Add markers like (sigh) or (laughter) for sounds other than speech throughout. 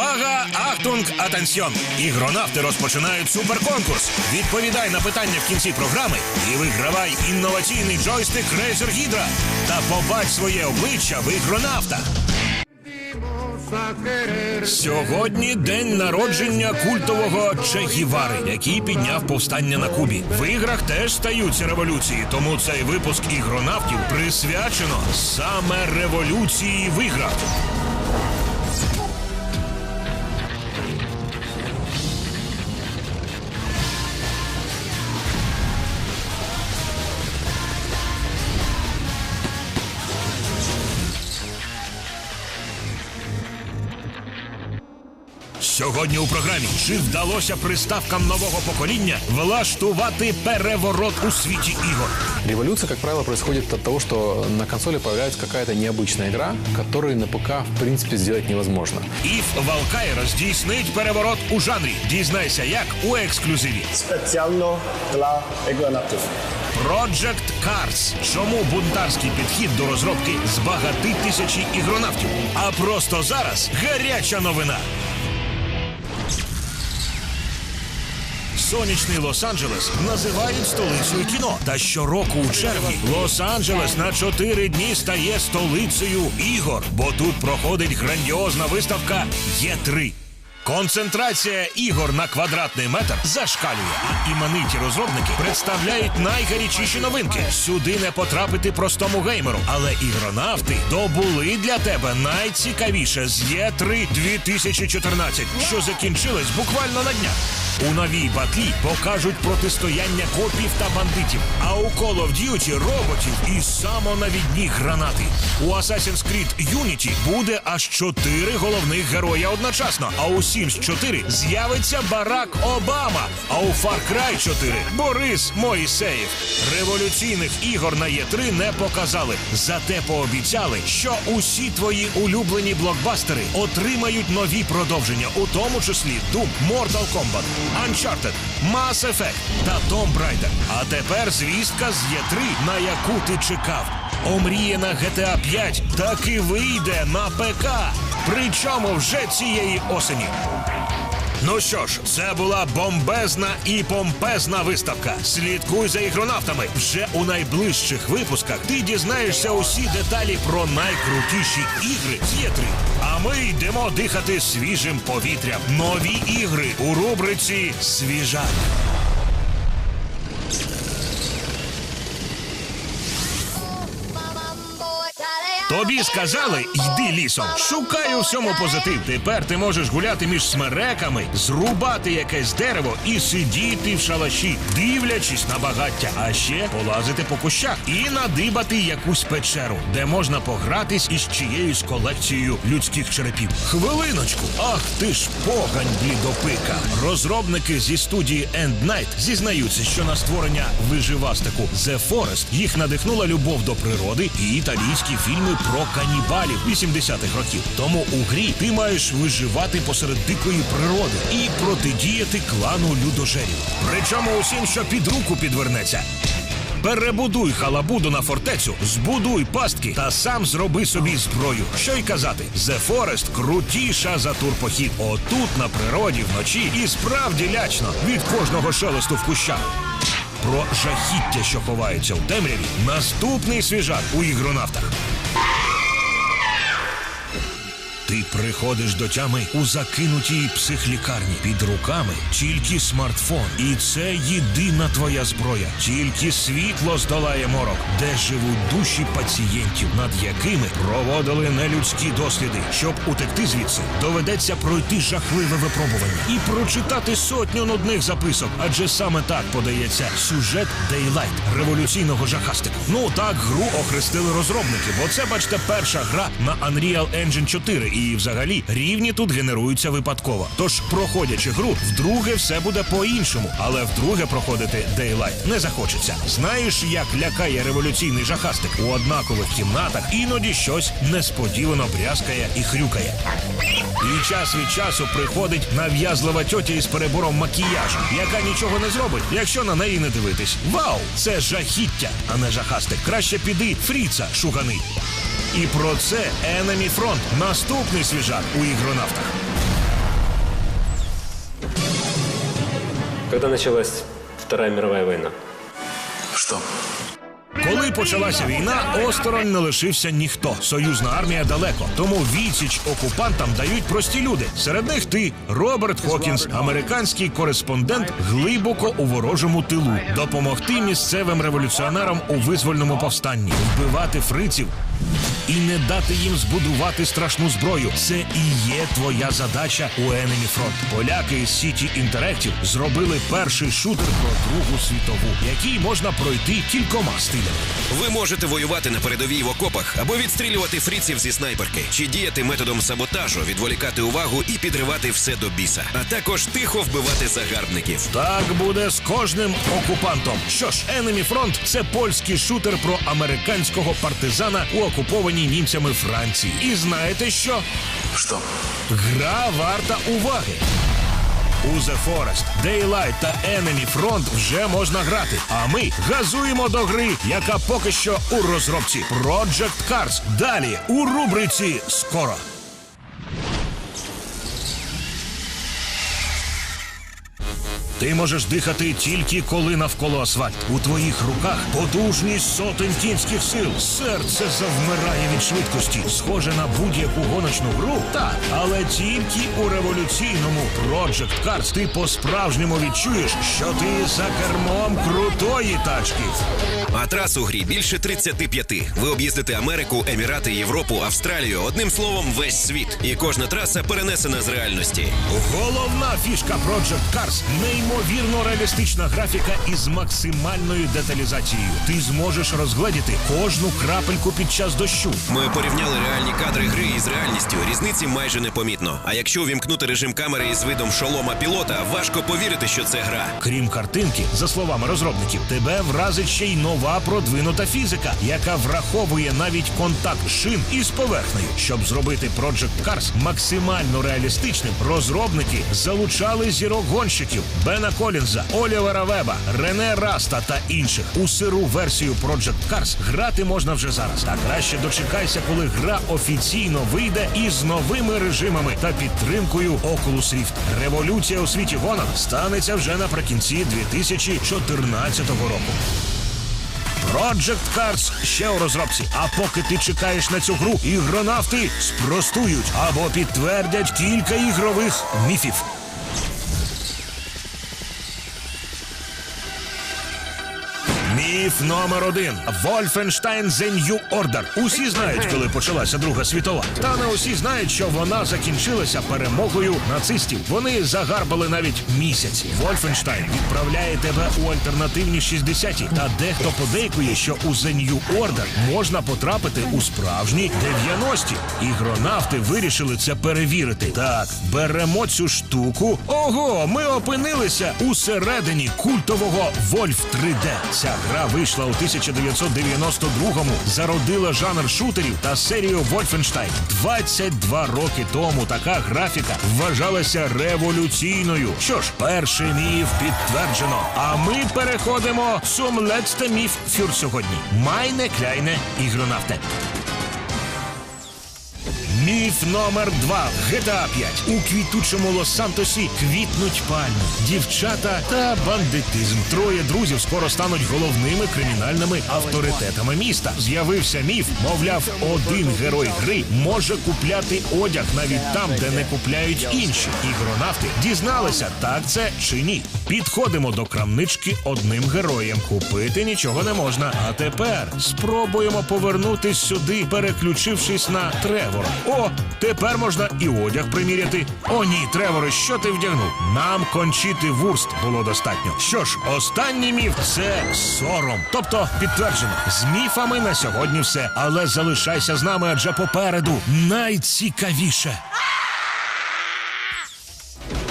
Увага! Ахтунг! Атенсьон! Ігронавти розпочинають суперконкурс. Відповідай на питання в кінці програми і вигравай інноваційний джойстик Razer Hydra. Та побач своє обличчя в ігронавтах. Сьогодні день народження культового Че Гівари, який підняв повстання на Кубі. В іграх теж стаються революції, тому цей випуск ігронавтів присвячено саме революції в іграх. Сьогодні у програмі чи вдалося приставкам нового покоління влаштувати переворот у світі ігор? Революция, как правило, происходит от того, что на консоли появляется какая-то необычная игра, которую на ПК, в принципе, сделать невозможно. Іф Валкайра здійснить переворот у жанрі. Дізнайся, як у ексклюзиві. specjalno dla egonatów. Project Cars. Чому бунтарський підхід до розробки збагатить тисячі ігронавтів? А просто зараз гаряча новина. Сонячний Лос-Анджелес називають столицею кіно. Та щороку у червні Лос-Анджелес на чотири дні стає столицею ігор, бо тут проходить грандіозна виставка Є3. Концентрація ігор на квадратний метр зашкалює. Імениті розробники представляють найгарячіші новинки. Сюди не потрапити простому геймеру. Але ігронавти добули для тебе найцікавіше з Є3 2014, що закінчилось буквально на днях. У новій батлі покажуть протистояння копів та бандитів, а у Call of Duty роботів і самонавідні гранати. У Assassin's Creed Unity буде аж чотири головних героя одночасно. А у Sims 4 з'явиться Барак Обама. А у Far Cry 4 Борис Моїсеєв. Революційних ігор на Є3 не показали. Зате пообіцяли, що усі твої улюблені блокбастери отримають нові продовження, у тому числі Doom, Mortal Kombat, Uncharted, Mass Effect та Tomb Raider. А тепер звістка з Є3, на яку ти чекав. Омріяна GTA 5 таки вийде на ПК. Причому вже цієї осені. Ну що ж, це була бомбезна і помпезна виставка. Слідкуй за ігронавтами. Вже у найближчих випусках ти дізнаєшся усі деталі про найкрутіші ігри Є3. А ми йдемо дихати свіжим повітрям. Нові ігри у рубриці Свіжак. Тобі сказали, йди лісом. Шукай у всьому позитив. Тепер ти можеш гуляти між смереками, зрубати якесь дерево і сидіти в шалаші, дивлячись на багаття, а ще полазити по кущах і надибати якусь печеру, де можна погратись із чиєюсь колекцією людських черепів. Хвилиночку, ах ти ж погань блідопика. Розробники зі студії End Night зізнаються, що на створення виживастику The Forest їх надихнула любов до природи і італійські фільми про канібалів 80-х років. Тому у грі ти маєш виживати посеред дикої природи і протидіяти клану людожерів. Причому усім, що під руку підвернеться. Перебудуй халабуду на фортецю, збудуй пастки та сам зроби собі зброю. Що й казати, The Forest крутіша за турпохід. Отут на природі вночі і справді лячно від кожного шелесту в кущах. Про жахіття, що ховаються в темряві, наступний свіжак у ігронавтах. Ти приходиш до тями у закинутій психлікарні під руками тільки смартфон, і це єдина твоя зброя. Тільки світло здолає морок, де живуть душі пацієнтів, над якими проводили нелюдські досліди. Щоб утекти звідси, доведеться пройти жахливе випробування і прочитати сотню нудних записок. Адже саме так подається сюжет Daylight революційного жахастику. Ну так гру охрестили розробники, бо це, бачите, перша гра на Unreal Engine 4. І взагалі рівні тут генеруються випадково. Тож, проходячи гру, вдруге все буде по-іншому, але вдруге проходити Daylight не захочеться. Знаєш, як лякає революційний жахастик у однакових кімнатах, іноді щось несподівано брязкає і хрюкає. І час від часу приходить нав'язлива тьотя із перебором макіяжу, яка нічого не зробить, якщо на неї не дивитись. Вау! Це жахіття, а не жахастик. Краще піди Фріца шугани. І про це Enemy Front – наступний свіжак у ігронавтах. Коли почалась Вторая мировая війна? Що? Коли почалася війна, осторонь не лишився ніхто. Союзна армія далеко. Тому відсіч окупантам дають прості люди. Серед них ти Роберт Хокінс, американський кореспондент, глибоко у ворожому тилу, допомогти місцевим революціонерам у визвольному повстанні, вбивати фриців, і не дати їм збудувати страшну зброю. Це і є твоя задача у Enemy Front. Поляки з City Interactive зробили перший шутер про Другу світову, який можна пройти кількома стилями. Ви можете воювати на передовій в окопах або відстрілювати фріців зі снайперки, чи діяти методом саботажу, відволікати увагу і підривати все до біса, а також тихо вбивати загарбників. Так буде з кожним окупантом. Що ж, Enemy Front – це польський шутер про американського партизана у окупованій німцями Франції. І знаєте що? Що? Гра варта уваги. У The Forest, Daylight та Enemy Front вже можна грати. А ми газуємо до гри, яка поки що у розробці Project Cars. Далі у рубриці Скоро. Ти можеш дихати тільки коли навколо асфальт. У твоїх руках потужність сотень кінських сил. Серце завмирає від швидкості. Схоже на будь-яку гоночну гру. Так, але тільки у революційному Project Cars ти по-справжньому відчуєш, що ти за кермом крутої тачки. А трас у грі більше 35. Ви об'їздите Америку, Емірати, Європу, Австралію. Одним словом, весь світ. І кожна траса перенесена з реальності. Головна фішка Project Cars – неймовірно реалістична графіка із максимальною деталізацією. Ти зможеш розгледіти кожну крапельку під час дощу. Ми порівняли реальні кадри гри із реальністю. Різниці майже непомітно. А якщо увімкнути режим камери із видом шолома пілота, важко повірити, що це гра. Крім картинки, за словами розробників, тебе вразить ще й нова продвинута фізика, яка враховує навіть контакт шин із поверхнею. Щоб зробити Project Cars максимально реалістичним, розробники залучали зірок гонщиків Бена Колінза, Олівера Веба, Рене Раста та інших. У сиру версію Project Cars грати можна вже зараз. Та краще дочекайся, коли гра офіційно вийде із новими режимами та підтримкою Oculus Rift. Революція у світі гонок станеться вже наприкінці 2014 року. Project Cars ще у розробці. А поки ти чекаєш на цю гру, ігронавти спростують або підтвердять кілька ігрових міфів. Міф номер один Wolfenstein The New Order. Усі знають, коли почалася Друга світова. Та не усі знають, що вона закінчилася перемогою нацистів. Вони загарбали навіть місяць. Wolfenstein відправляє тебе у альтернативні 60-ті. Та дехто подейкує, що у The New Order можна потрапити у справжні 90-ті. Ігронавти вирішили це перевірити. Так, беремо цю штуку. Ого, ми опинилися у середині культового Wolf 3D. Ця гра вийшла у 1992-му, зародила жанр шутерів та серію Wolfenstein. 22 роки тому така графіка вважалася революційною. Що ж, перший міф підтверджено. А ми переходимо zum міф фюр сьогодні. Майне кляйне ігронавте. Міф номер два. GTA 5. У квітучому Лос-Сантосі квітнуть пальми, дівчата та бандитизм. Троє друзів скоро стануть головними кримінальними авторитетами міста. З'явився міф, мовляв, один герой гри може купляти одяг навіть там, де не купляють інші. Ігронавти дізналися, так це чи ні. Підходимо до крамнички одним героєм. Купити нічого не можна. А тепер спробуємо повернутись сюди, переключившись на Тревора. О, тепер можна і одяг приміряти. О, ні, Треворе, що ти вдягнув? Нам кончити вурст було достатньо. Що ж, останній міф це сором. Тобто підтверджено, з міфами на сьогодні все. Але залишайся з нами, адже попереду найцікавіше.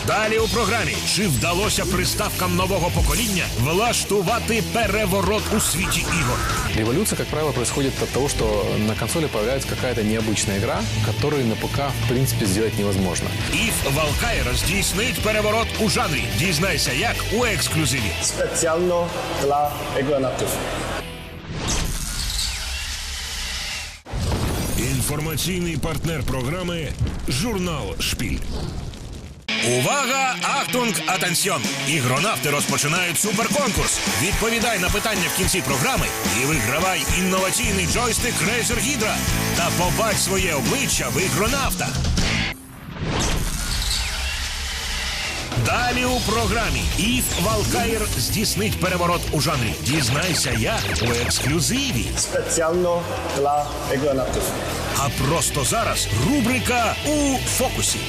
Далі у програмі чи вдалося приставкам нового покоління влаштувати переворот у світі ігор? Революция, как правило, происходит от того, что на консоли появляется какая-то необычная игра, которую на ПК, в принципе, сделать невозможно. Ів Валкайра здійснить переворот у жанрі. Дізнайся, як у ексклюзиві. Specjalno dla ekranatów. Інформаційний партнер програми Журнал Шпіль. Увага! Ахтунг! Атансьйон! Ігронавти розпочинають суперконкурс. Відповідай на питання в кінці програми і вигравай інноваційний джойстик Razer Hydra. Та побач своє обличчя в ігронавта. Далі у програмі Ів Валкаєр здійснить переворот у жанрі. Дізнайся як у ексклюзиві. Specjalno dla Egonautów. А просто зараз рубрика у фокусі.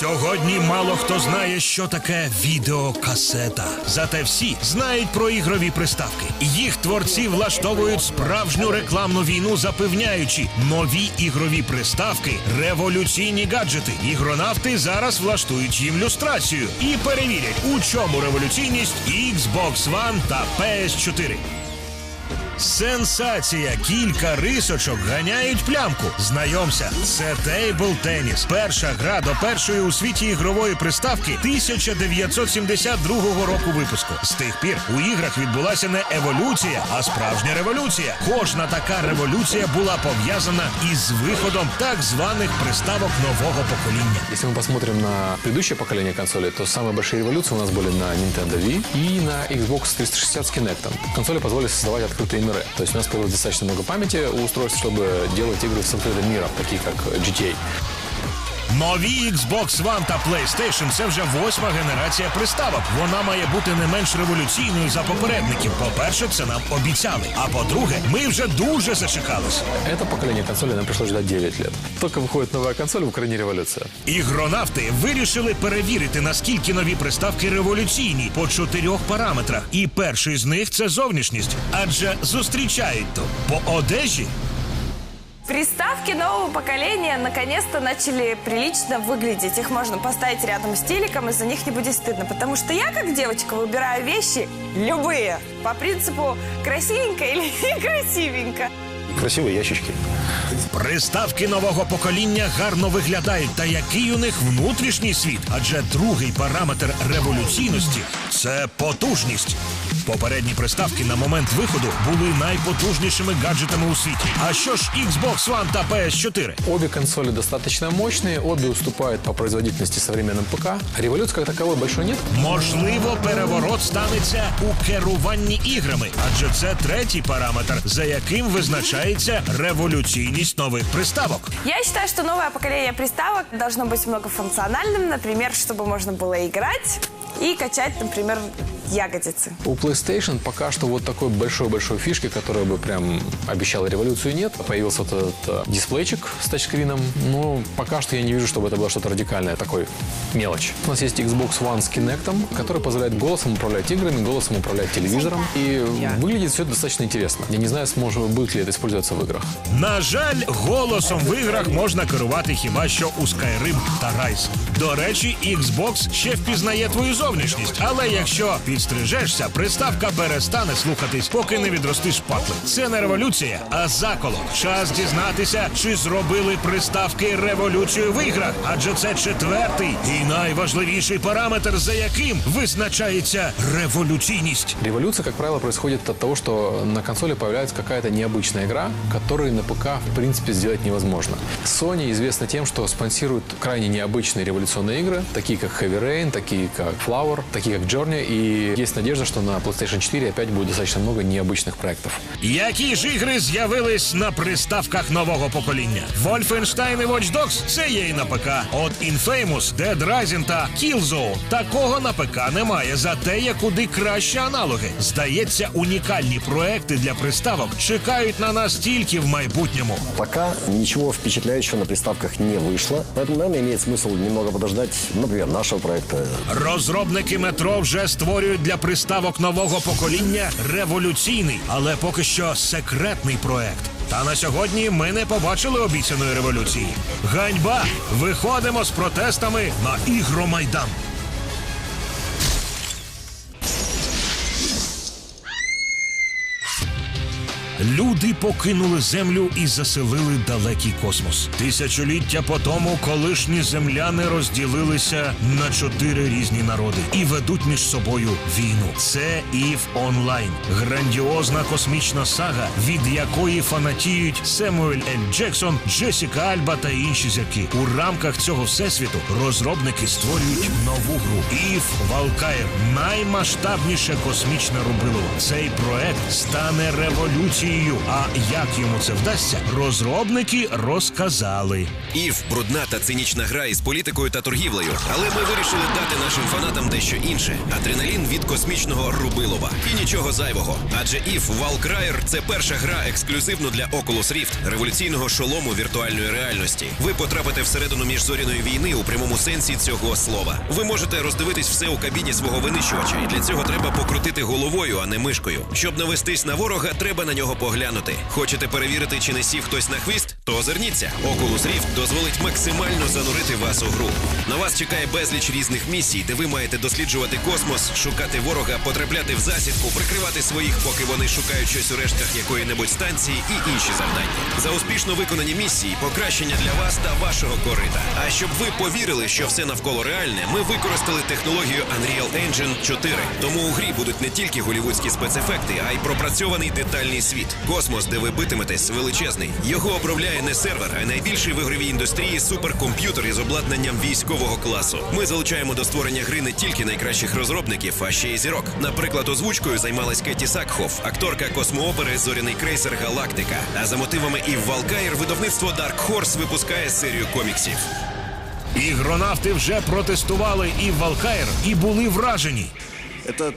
Сьогодні мало хто знає, що таке відеокасета. Зате всі знають про ігрові приставки. Їх творці влаштовують справжню рекламну війну, запевняючи нові ігрові приставки, революційні гаджети. Ігронавти зараз влаштують їм люстрацію і перевірять, у чому революційність Xbox One та PS4. Сенсація! Кілька рисочок ганяють плямку. Знайомся, це Table Tennis. Перша гра до першої у світі ігрової приставки 1972 року випуску. З тих пір у іграх відбулася не еволюція, а справжня революція. Кожна така революція була пов'язана із виходом так званих приставок нового покоління. Если мы посмотрим на предыдущее поколение консолей, то самые большие революции у нас были на Nintendo Wii и на Xbox 360 с Kinect. Консоли позволили создавать открытые миры. То есть у нас появилось достаточно много памяти у устройств, чтобы делать игры с открытым миром, такие как GTA. Нові Xbox One та PlayStation – це вже восьма генерація приставок. Вона має бути не менш революційною за попередників. По-перше, це нам обіцяли. А по-друге, ми вже дуже зачекались. Это поколение консолей нам пришлось ждать 9 лет. Только выходит новая консоль, в Украине революция. Ігронавти вирішили перевірити, наскільки нові приставки революційні по чотирьох параметрах. І перший з них це зовнішність, адже зустрічають то по одежі, Приставки нового поколения наконец-то начали прилично выглядеть. Их можно поставить рядом с телеком, и за них не будет стыдно. Потому что я, как девочка, выбираю вещи любые. По принципу красивенько или (laughs) некрасивенько. Красивые ящички. Приставки нового покоління гарно виглядають. Та який у них внутрішній світ? Адже другий параметр революційності це потужність. Попередні приставки на момент виходу були найпотужнішими гаджетами у світі. А що ж Xbox One та PS4? Обе консоли достаточно мощные, обе уступают по производительности современным ПК. Революции как таковой большой нет. Можливо, переворот станеться у керуванні іграми, адже це третій параметр, за яким визначається революційність нових приставок. Я считаю, что новое поколение приставок должно быть многофункциональным. Например, чтобы можно было играть и качать, например, ягодицы. У PlayStation пока что вот такой большой-большой фишки, которая бы прям обещала революцию, нет. Появился вот этот э, дисплейчик с тачскрином. Но пока что я не вижу, чтобы это было что-то радикальное, такой мелочь. У нас есть Xbox One с Kinect, который позволяет голосом управлять играми, голосом управлять телевизором. И выглядит все это достаточно интересно. Я не знаю, сможет, будет ли это использоваться в играх. На жаль, голосом в іграх можна керувати хіба що у Skyrim та Rise. До речі, Xbox ще впізнає твою зовнішність, але якщо підстрижешся, приставка перестане слухатись, поки не відростиш патли. Це не революція, а заколот. Час дізнатися, чи зробили приставки революцію в іграх, адже це четвертий і найважливіший параметр, за яким визначається революційність. Революция, как правило, происходит от того, что на консоли появляется какая-то необычная игра, которую на ПК, в принципе, сделать невозможно. Sony известна тем, что спонсирует крайне необычные революционные игры, такие как Heavy Rain, такие как Flower, такие как Journey, и есть надежда, что на PlayStation 4 опять будет достаточно много необычных проектов. Які ж ігри з'явились на приставках нового покоління? Wolfenstein і Watch Dogs – це є і на ПК. От Infamous, Dead Rising та Killzone такого на ПК немає. Зате є куди кращі аналоги. Здається, унікальні проекти для приставок чекають на нас тільки в майбутньому. Пока ничего впечатляющего на приставках не вышло, поэтому, наверное, имеет смысл немного подождать, например, нашего проекта. Розробники метро вже створюють для приставок нового покоління революційний, але поки що секретний проект. Та на сьогодні ми не побачили обіцяної революції. Ганьба! Виходимо з протестами на ігромайдан. Люди покинули землю і заселили далекий космос. Тисячоліття по тому колишні земляни розділилися на чотири різні народи і ведуть між собою війну. Це Ів Онлайн, грандіозна космічна сага, від якої фанатіють Семуель Ель Джексон, Джесіка Альба та інші зірки. У рамках цього всесвіту розробники створюють нову гру Ів Валкаєр наймасштабніше космічне рубило. Цей проект стане революцією. А як йому це вдасться, розробники розказали. Ів брудна та цинічна гра із політикою та торгівлею. Але ми вирішили дати нашим фанатам дещо інше: адреналін від космічного Рубилова. І нічого зайвого. Адже Ів Valkyrie – це перша гра ексклюзивно для Oculus Rift, революційного шолому віртуальної реальності. Ви потрапите всередину міжзоряної війни у прямому сенсі цього слова. Ви можете роздивитись все у кабіні свого винищувача, і для цього треба покрутити головою, а не мишкою. Щоб навестись на ворога, треба на нього поглянути. Хочете перевірити, чи не сів хтось на хвіст? Озирніться. Oculus Rift дозволить максимально занурити вас у гру. На вас чекає безліч різних місій, де ви маєте досліджувати космос, шукати ворога, потрапляти в засідку, прикривати своїх, поки вони шукають щось у рештках якої-небудь станції і інші завдання. За успішно виконані місії, покращення для вас та вашого корита. А щоб ви повірили, що все навколо реальне, ми використали технологію Unreal Engine 4. Тому у грі будуть не тільки голівудські спецефекти, а й пропрацьований детальний світ. Космос, де ви битиметесь, величезний. Його обробляє не сервер, а найбільший в ігровій індустрії суперкомп'ютер із обладнанням військового класу. Ми залучаємо до створення гри не тільки найкращих розробників, а ще й зірок. Наприклад, озвучкою займалась Кеті Сакхоф, акторка космоопери Зоряний крейсер Галактика. А за мотивами Ів Валкаєр видавництво Dark Horse випускає серію коміксів. Ігронавти вже протестували і Валкаєр і були вражені. Это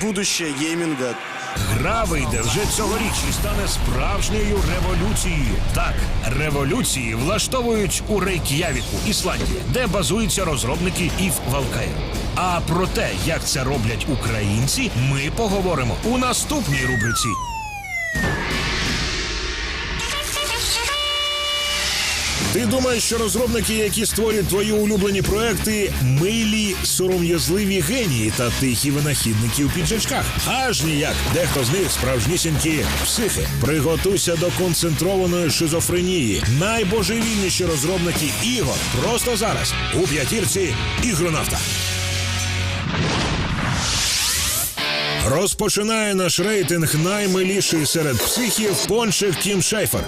будущее гейминга. Гра вийде вже цьогоріч і стане справжньою революцією. Так, революції влаштовують у Рейк'явіку, Ісландія, де базуються розробники ІФ Валкаєв. А про те, як це роблять українці, ми поговоримо у наступній рубриці. Ти думаєш, що розробники, які створюють твої улюблені проекти, милі, сором'язливі генії та тихі винахідники у піджачках? Аж ніяк. Дехто з них справжнісінькі психи. Приготуйся до концентрованої шизофренії. Найбожевільніші розробники ігор просто зараз у п'ятірці ігронавта. Розпочинає наш рейтинг наймиліший серед психів пончик Тім Шейфер.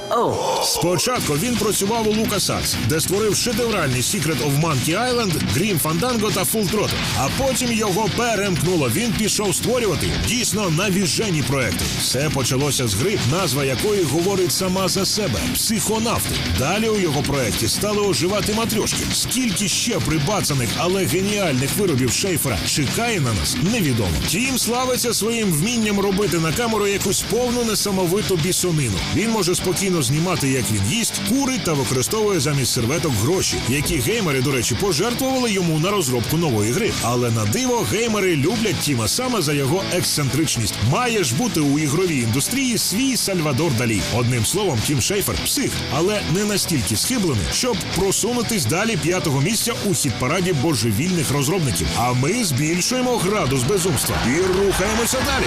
Спочатку він працював у LucasArts, де створив шедевральні Secret of Monkey Island, Grim Fandango та Full Throttle. А потім його перемкнуло. Він пішов створювати дійсно навіжені проекти. Все почалося з гри, назва якої говорить сама за себе психонавти. Далі у його проекті стали оживати матрьошки. Скільки ще прибацаних, але геніальних виробів Шейфера чекає на нас, невідомо. Тім славиться своїм вмінням робити на камеру якусь повну несамовиту бісонину. Він може спокійно знімати, як він їсть, курить та використовує замість серветок гроші, які геймери, до речі, пожертвували йому на розробку нової гри. Але на диво геймери люблять Тіма саме за його ексцентричність. Має ж бути у ігровій індустрії свій Сальвадор Далі. Одним словом, Тім Шейфер псих, але не настільки схиблений, щоб просунутись далі п'ятого місця у хіт параді божевільних розробників. А ми збільшуємо градус безумства і рухаємося далі.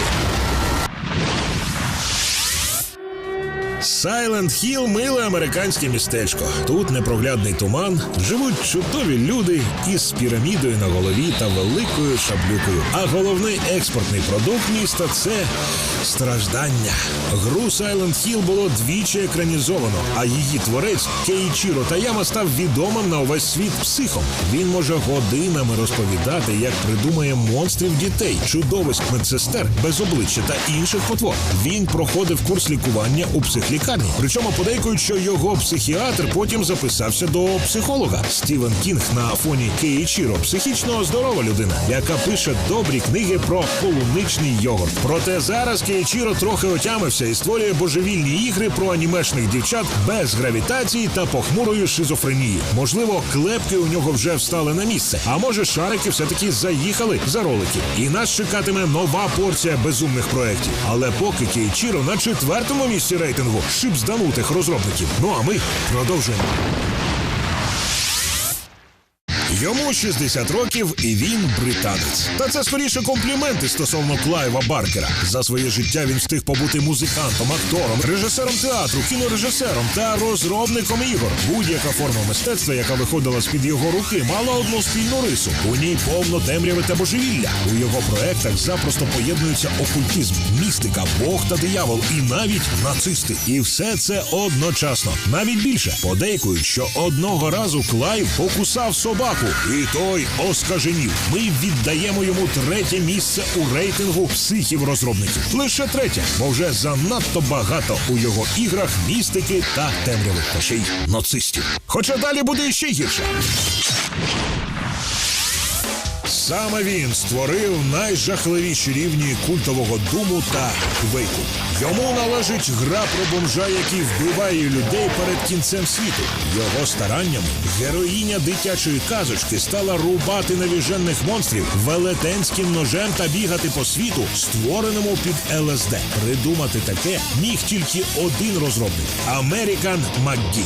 Silent Hill – миле американське містечко. Тут непроглядний туман, живуть чудові люди із пірамідою на голові та великою шаблюкою. А головний експортний продукт міста це страждання. Гру Silent Hill було двічі екранізовано, а її творець Кейчіро Таяма став відомим на увесь світ психом. Він може годинами розповідати, як придумає монстрів дітей, чудовиськ медсестер, без обличчя та інших потвор. Він проходив курс лікування у психлікарні. Причому подейкують, що його психіатр потім записався до психолога. Стівен Кінг на фоні Кейчіро психічно здорова людина, яка пише добрі книги про полуничний йогурт. Проте зараз Кейчіро трохи отямився і створює божевільні ігри про анімешних дівчат без гравітації та похмурої шизофренії. Можливо, клепки у нього вже встали на місце, а може, шарики все-таки заїхали за ролики. І нас чекатиме нова порція безумних проєктів. Але поки Кейчіро на четвертому місці рейтингу шипзданутих розробників. Ну а ми продовжуємо. Йому 60 років і він британець. Та це скоріше компліменти стосовно Клайва Баркера. За своє життя він встиг побути музикантом, актором, режисером театру, кінорежисером та розробником ігор. Будь-яка форма мистецтва, яка виходила з під його руки, мала одну спільну рису. У ній повно темряви та божевілля. У його проектах запросто поєднуються окультизм, містика, Бог та диявол, і навіть нацисти. І все це одночасно. Навіть більше подейкують, що одного разу Клайв покусав собаку, і той оскаженів. Ми віддаємо йому третє місце у рейтингу психів розробників. Лише третє, бо вже занадто багато у його іграх містики та темряви, та нацистів. Хоча далі буде ще гірше. Саме він створив найжахливіші рівні культового думу та квейку. Йому належить гра про бомжа, який вбиває людей перед кінцем світу. Його стараннями героїня дитячої казочки стала рубати навіжених монстрів велетенським ножем та бігати по світу, створеному під ЛСД. Придумати таке міг тільки один розробник Американ Макгі.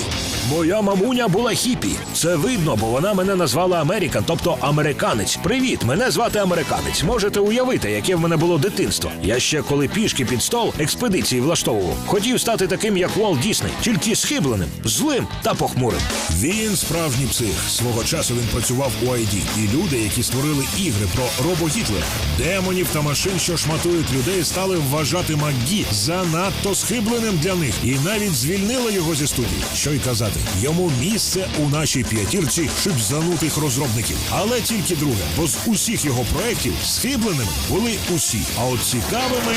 Моя мамуня була хіпі. Це видно, бо вона мене назвала Американ, тобто американець. Привіт, мене звати американець. Можете уявити, яке в мене було дитинство. Я ще коли пішки під стол експедиції влаштовував. Хотів стати таким, як Уолт Дісней, тільки схибленим, злим та похмурим. Він справжній псих. Свого часу він працював у ID. І люди, які створили ігри про робо Гітлера, демонів та машин, що шматують людей, стали вважати Макгі занадто схибленим для них, і навіть звільнили його зі студії. Що й казати, йому місце у нашій п'ятірці шипзанутих розробників, але тільки друге, бо з усіх його проєктів схибленими були усі. А от цікавими.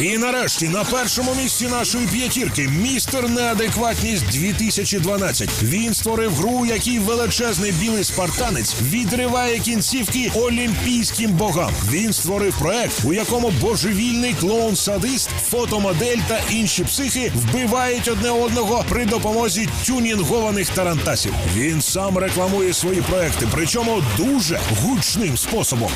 І нарешті на першому місці нашої п'ятірки містер Неадекватність 2012. Він створив гру, у якій величезний білий спартанець відриває кінцівки олімпійським богам. Він створив проект, у якому божевільний клоун-садист, фотомодель та інші психи вбивають одне одного при допомозі тюнінгованих тарантасів. Він сам рекламує свої проекти, причому дуже гучним способом.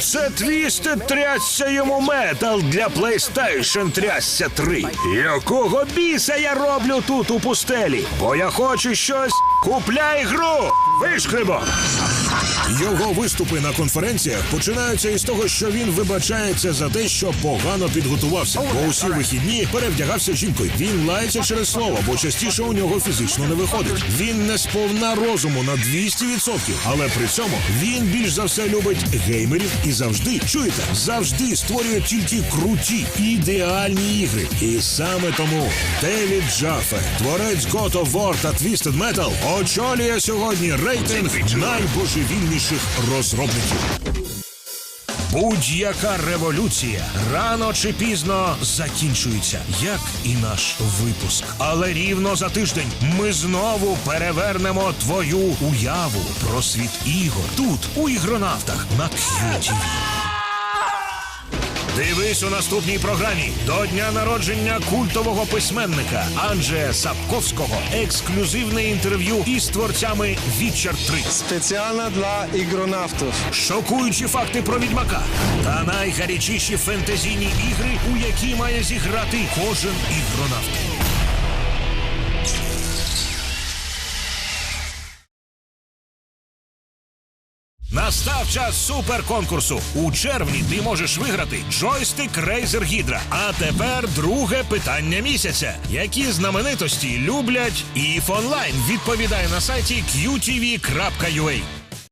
Це твісти трясся йому метал для PlayStation трясся 3. Якого біса я роблю тут у пустелі? Бо я хочу щось. Купляй гру! Вишкрибо! Його виступи на конференціях починаються із того, що він вибачається за те, що погано підготувався, бо усі вихідні перевдягався жінкою. Він лається через слово, бо частіше у нього фізично не виходить. Він не сповна розуму на 200%, але при цьому він більш за все любить геймерів і завжди чуєте, завжди створює тільки круті ідеальні ігри. І саме тому Девід Джаффе, творець God of War та Twisted Metal, очолює сьогодні рейтинг найбожевільніших розробників. Будь-яка революція рано чи пізно закінчується, як і наш випуск. Але рівно за тиждень ми знову перевернемо твою уяву про світ ігор тут, у ігронавтах на QTV. Дивись у наступній програмі до дня народження культового письменника Анджея Сапковського. Ексклюзивне інтерв'ю із творцями Вічер 3. Спеціально для ігронавтів. Шокуючі факти про відьмака та найгарячіші фентезійні ігри, у які має зіграти кожен ігронавт. Настав час суперконкурсу. У червні ти можеш виграти джойстик Razer Hydra. А тепер друге питання місяця. Які знаменитості люблять ІФ онлайн? Відповідай на сайті qtv.ua.